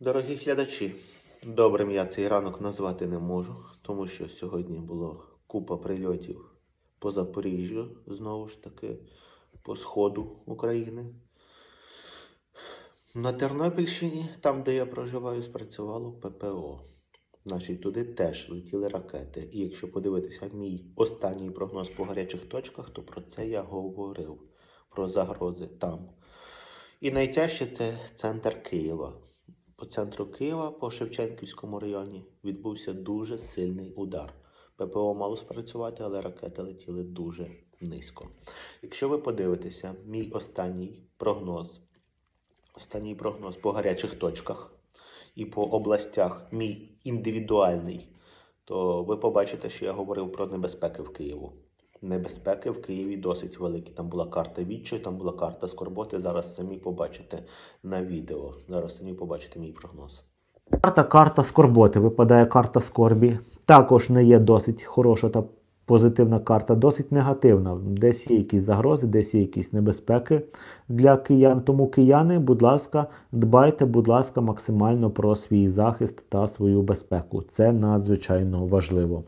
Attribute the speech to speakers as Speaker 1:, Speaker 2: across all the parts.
Speaker 1: Дорогі глядачі, добрим я цей ранок назвати не можу, тому що сьогодні було купа прильотів по Запоріжжю, знову ж таки, по сходу України. На Тернопільщині, там, де я проживаю, спрацювало ППО. Значить, туди теж летіли ракети. І якщо подивитися мій останній прогноз по гарячих точках, то про це я говорив, про загрози там. І найтяжче це центр Києва. По центру Києва, по Шевченківському районі, відбувся дуже сильний удар. ППО мало спрацювати, але ракети летіли дуже низько. Якщо ви подивитеся, мій останній прогноз, останній прогноз по гарячих точках і по областях, мій індивідуальний, то ви побачите, що я говорив про небезпеки в Києву. Небезпеки в Києві досить великі. Там була карта відчаю, там була карта скорботи. Зараз самі побачите на відео. Зараз самі побачите мій прогноз.
Speaker 2: Карта карта скорботи. Випадає карта скорбі. Також не є досить хороша та позитивна карта, досить негативна. Десь є якісь загрози, десь є якісь небезпеки для киян. Тому кияни, будь ласка, дбайте, будь ласка, максимально про свій захист та свою безпеку. Це надзвичайно важливо.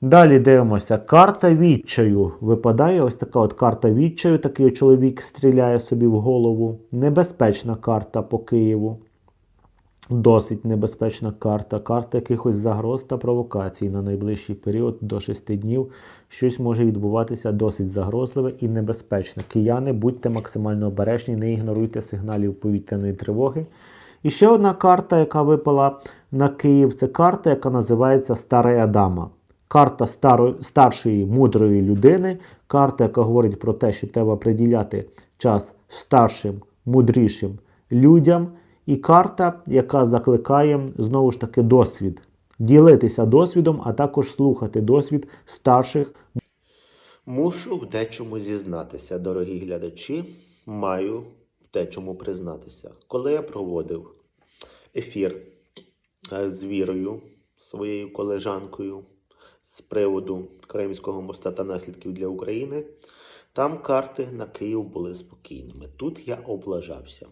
Speaker 2: Далі дивимося. Карта відчаю. Випадає ось така от карта відчаю. Такий чоловік стріляє собі в голову. Небезпечна карта по Києву. Досить небезпечна карта. Карта якихось загроз та провокацій на найближчий період до 6 днів. Щось може відбуватися досить загрозливе і небезпечне. Кияни, будьте максимально обережні, не ігноруйте сигналів повітряної тривоги. І ще одна карта, яка випала на Київ, це карта, яка називається Стара Дама. Карта старої, старшої мудрої людини, карта, яка говорить про те, що треба приділяти час старшим, мудрішим людям, і карта, яка закликає знову ж таки досвід. Ділитися досвідом, а також слухати досвід старших
Speaker 1: Мушу в дечому зізнатися, дорогі глядачі. Маю в дечому признатися. Коли я проводив ефір е, з Вірою, своєю колежанкою, з приводу Кримського моста та наслідків для України, там карти на Київ були спокійними. Тут я облажався.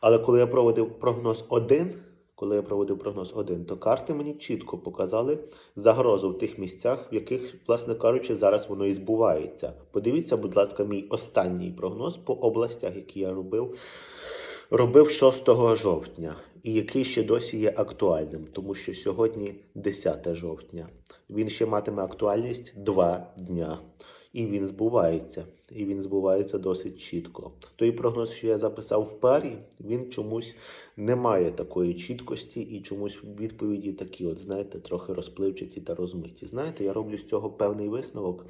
Speaker 1: Але коли я проводив прогноз 1, коли я проводив прогноз 1, то карти мені чітко показали загрозу в тих місцях, в яких, власне кажучи, зараз воно і збувається. Подивіться, будь ласка, мій останній прогноз по областях, які я робив, робив 6 жовтня, і який ще досі є актуальним, тому що сьогодні 10 жовтня. Він ще матиме актуальність 2 дня. І він збувається. І він збувається досить чітко. Той прогноз, що я записав в парі, він чомусь не має такої чіткості і чомусь відповіді такі, от знаєте, трохи розпливчаті та розмиті. Знаєте, я роблю з цього певний висновок.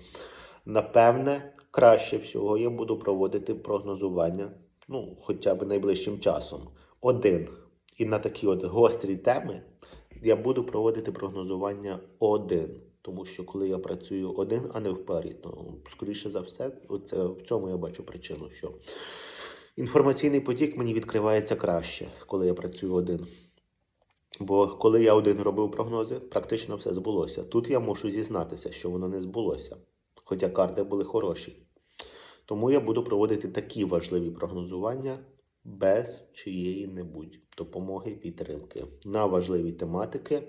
Speaker 1: Напевне, краще всього я буду проводити прогнозування, ну, хоча б найближчим часом. Один. І на такі от гострі теми я буду проводити прогнозування один. Тому що коли я працюю один, а не в парі, то скоріше за все, оце, в цьому я бачу причину, що інформаційний потік мені відкривається краще, коли я працюю один. Бо коли я один робив прогнози, практично все збулося. Тут я мушу зізнатися, що воно не збулося, хоча карти були хороші. Тому я буду проводити такі важливі прогнозування без чиєї-небудь допомоги і підтримки. На важливі тематики,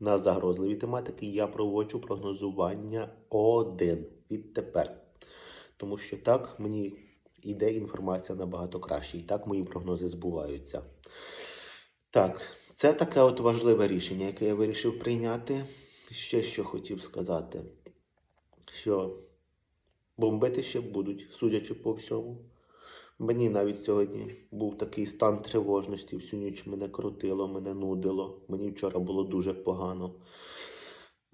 Speaker 1: на загрозливі тематики я проводжу прогнозування один відтепер. Тому що так мені йде інформація набагато краще, і так мої прогнози збуваються. Так, це таке от важливе рішення, яке я вирішив прийняти. Ще що хотів сказати, що бомбити ще будуть, судячи по всьому. Мені навіть сьогодні був такий стан тривожності, всю ніч мене крутило, мене нудило. Мені вчора було дуже погано.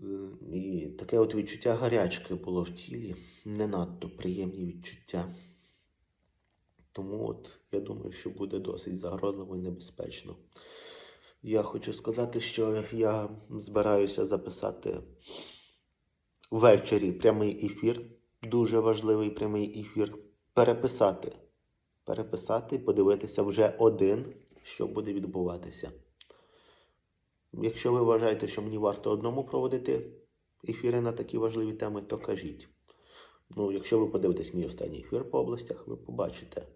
Speaker 1: Е, І таке от відчуття гарячки було в тілі, не надто приємні відчуття. Тому от я думаю, що буде досить загрозливо і небезпечно. Я хочу сказати, що я збираюся записати ввечері прямий ефір, дуже важливий прямий ефір, переписати переписати, подивитися вже один, що буде відбуватися. Якщо ви вважаєте, що мені варто одному проводити ефіри на такі важливі теми, то кажіть. Ну, якщо ви подивитесь мій останній ефір по областях, ви побачите,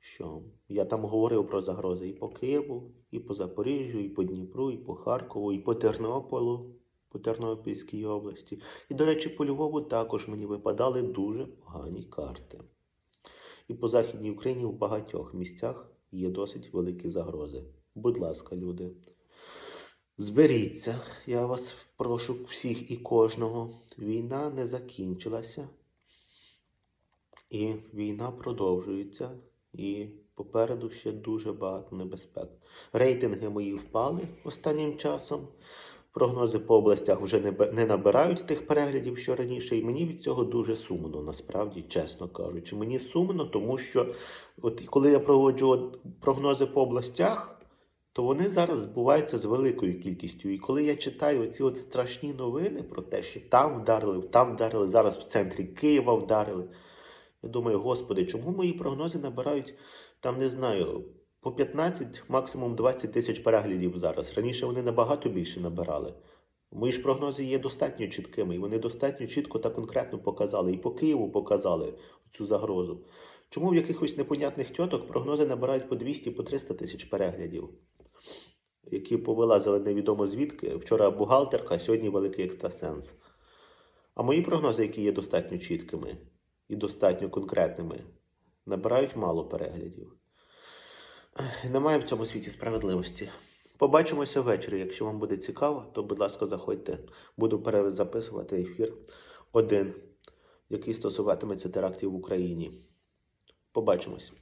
Speaker 1: що я там говорив про загрози і по Києву, і по Запоріжжю, і по Дніпру, і по Харкову, і по Тернополу, по Тернопільській області. І, до речі, по Львову також мені випадали дуже погані карти. І по Західній Україні в багатьох місцях є досить великі загрози. Будь ласка, люди, зберіться, я вас прошу всіх і кожного. Війна не закінчилася. І війна продовжується, і попереду ще дуже багато небезпек. Рейтинги мої впали останнім часом. Прогнози по областях вже не, набирають тих переглядів, що раніше, і мені від цього дуже сумно, насправді, чесно кажучи. Мені сумно, тому що от коли я проводжу прогнози по областях, то вони зараз збуваються з великою кількістю. І коли я читаю ці от страшні новини про те, що там вдарили, там вдарили, зараз в центрі Києва вдарили. Я думаю, господи, чому мої прогнози набирають там, не знаю, по 15, максимум 20 тисяч переглядів зараз. Раніше вони набагато більше набирали. Мої ж прогнози є достатньо чіткими, і вони достатньо чітко та конкретно показали. І по Києву показали цю загрозу. Чому в якихось непонятних тьоток прогнози набирають по 200, по 300 тисяч переглядів, які повилазили невідомо звідки. Вчора бухгалтерка, сьогодні великий екстрасенс. А мої прогнози, які є достатньо чіткими і достатньо конкретними, набирають мало переглядів. Немає в цьому світі справедливості. Побачимося ввечері. Якщо вам буде цікаво, то, будь ласка, заходьте. Буду перезаписувати ефір один, який стосуватиметься терактів в Україні. Побачимось.